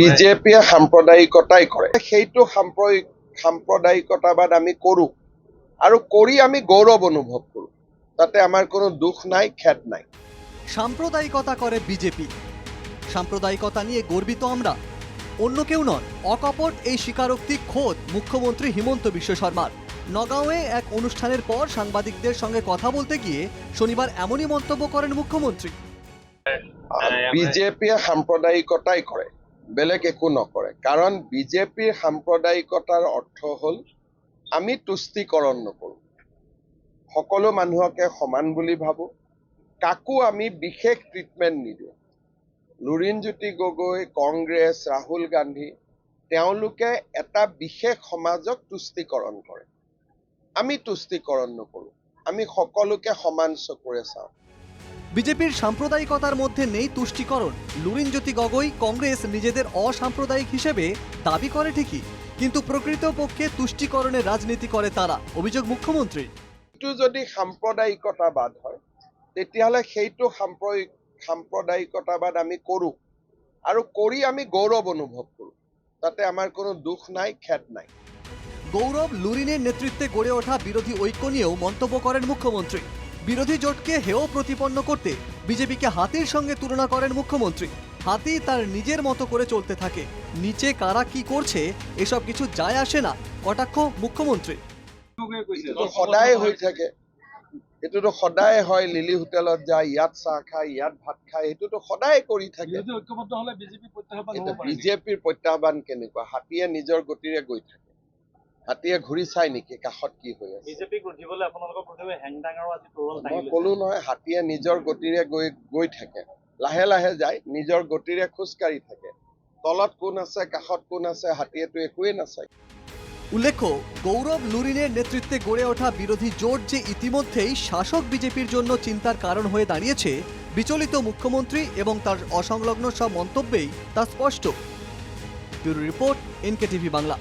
বিজেপিয়ে সাম্প্ৰদায়িকতাই কৰে। সেইটো সাম্প্ৰয়িক সাম্প্ৰদায়িকতাবাদ আমি কৰোঁ। আৰু কৰি আমি গৌৰৱ অনুভৱ কৰোঁ। তাতে আমাৰ কোনো দুখ নাই খেদ নাই। সাম্প্রদায়িকতা করে বিজেপি। সাম্প্রদায়িকতা নিয়ে গর্বিত আমরা। অন্য কেউ নন অকপট এই স্বীকারোক্তি খোদ মুখ্যমন্ত্রী হিমন্ত বিশ্ব শর্মার। নগাঁওয়ে এক অনুষ্ঠানের পর সাংবাদিকদের সঙ্গে কথা বলতে গিয়ে শনিবার এমনই মন্তব্য করেন মুখ্যমন্ত্ৰী বিজেপিয়ে সাম্প্ৰদায়িকতাই কৰে বেলেগ একো নকৰে। কাৰণ বিজেপিৰ সাম্প্ৰদায়িকতাৰ অৰ্থ হ'ল আমি তুষ্টিকৰণ নকৰোঁ। সকলো মানুহকে সমান বুলি ভাবোঁ। কাকো আমি বিশেষ ট্ৰিটমেণ্ট নিদিওঁ। লুৰিণজ্যোতি গগৈ কংগ্ৰেছ ৰাহুল গান্ধী তেওঁলোকে এটা বিশেষ সমাজক তুষ্টিকৰণ কৰে। আমি তুষ্টিকৰণ নকৰোঁ। আমি সকলোকে সমান চকুৰে চাওঁ। বিজেপির সাম্প্রদায়িকতার মধ্যে নেই তুষ্টিকরণ। লুরিনজ্যোতি গগৈ কংগ্রেস নিজেদের অসাম্প্রদায়িক হিসেবে দাবি করে ঠিকই কিন্তু প্রকৃতপক্ষে তুষ্টিকরণের রাজনীতি করে তারা অভিযোগ মুখ্যমন্ত্রী। সেইটো যদি সাম্প্ৰদায়িকতাবাদ হয় তেতিয়াহ'লে সেইটো সাম্প্ৰয়িক সাম্প্ৰদায়িকতাবাদ আমি কৰোঁ। আৰু কৰি আমি গৌৰৱ অনুভৱ কৰোঁ। তাতে আমাৰ কোনো দুখ নাই খেদ নাই। গৌরব লুরিনের নেতৃত্বে গড়ে ওঠা বিরোধী ঐক্য নিয়েও মন্তব্য করেন মুখ্যমন্ত্রী। বিরোধী জোটকে হেয় প্রতিপন্ন করতে বিজেপিকে হাতির সঙ্গে তুলনা করেন মুখ্যমন্ত্রী। হাতি তার নিজের মতো করে চলতে থাকে। নিচে কারা কি করছে এসব কিছু যায় আসে না কটাক্ষ মুখ্যমন্ত্রী। এইটোতো সদায় হৈ থাকে। এইটোতো সদায় হয় লিলি হোটেলত যায় ইয়াত চাহ খায় ইয়াত ভাত খায় সেইটোতো সদায় কৰি থাকে? বিজেপিৰ প্ৰত্যাহ্বান কেনেকুৱা? হাতীয়ে নিজৰ গতিৰে গৈ থাকে। হাতীয়ে ঘূৰি চাই নেকি কাষত কি হৈ আছে? মই ক'লো নহয় হাতীয়ে নিজৰ গতিৰে গৈ গৈ থাকে। লাহে লাহে যায় নিজৰ গতিৰে খোজকাঢ়ি থাকে। তলত কোন আছে কাষত কোন আছে হাতীয়েতো একোৱেই নাচায়। উল্লেখ্য গৌরব লুরিনের নেতৃত্বে গড়ে ওঠা বিরোধী জোট যে ইতিমধ্যেই শাসক বিজেপির জন্য চিন্তার কারণ হয়ে দাঁড়িয়েছে বিচলিত মুখ্যমন্ত্রী এবং তার অসংলগ্ন সব মন্তব্যেই তা স্পষ্ট। Bureau report NK TV Bangla.